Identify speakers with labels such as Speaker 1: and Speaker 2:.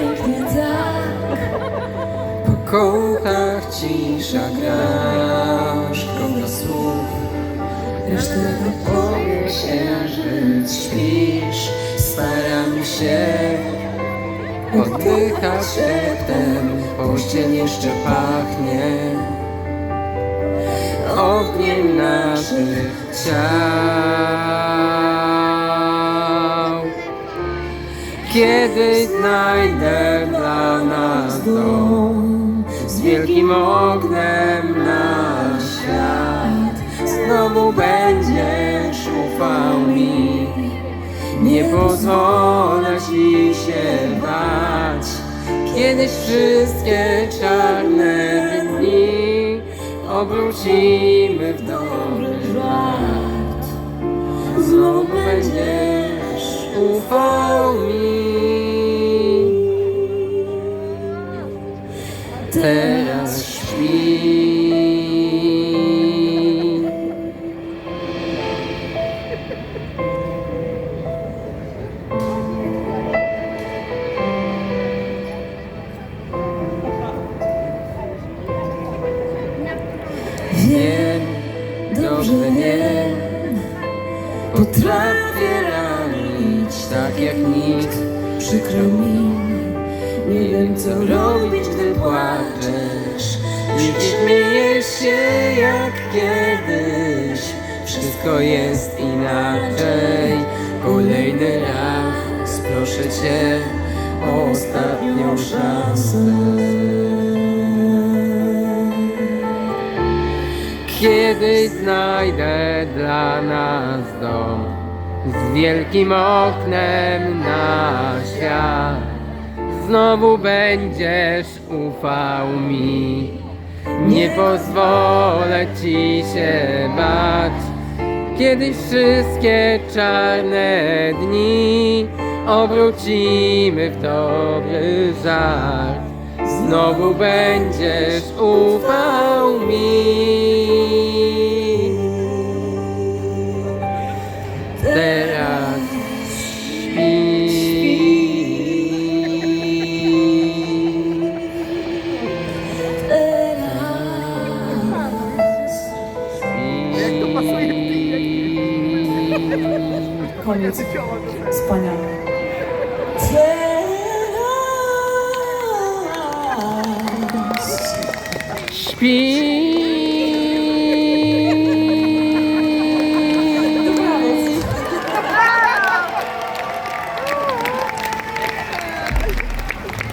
Speaker 1: pięknie tak.
Speaker 2: Po kołkach cisza gra, szkoda słów.
Speaker 1: Resztę
Speaker 2: Powie księżyc, śpisz, staram się oddychać szeptem, pościel jeszcze pachnie ogniem naszych ciał. Kiedy znajdę dla nas dom z wielkim oknem na świat, znowu będziesz ufał mi. Nie pozwolę ci się bać, kiedyś wszystkie czarne dni obrócimy w dobry żart. Znowu będziesz ufał mi. Teraz śpi. Wiem, dobrze wiem, potrafię ranić tak jak nikt. Przykro mi, nie wiem co robić, gdy płaczesz. Nie śmiejesz się jak kiedyś, wszystko jest inaczej. Kolejny raz, proszę cię o ostatnią szansę. Kiedyś znajdę dla nas dom z wielkim oknem na świat. Znowu będziesz ufał mi, nie pozwolę ci się bać. Kiedyś wszystkie czarne dni obrócimy w dobry żart. Znowu będziesz ufał mi.
Speaker 1: Koniec spania.
Speaker 2: Śpi.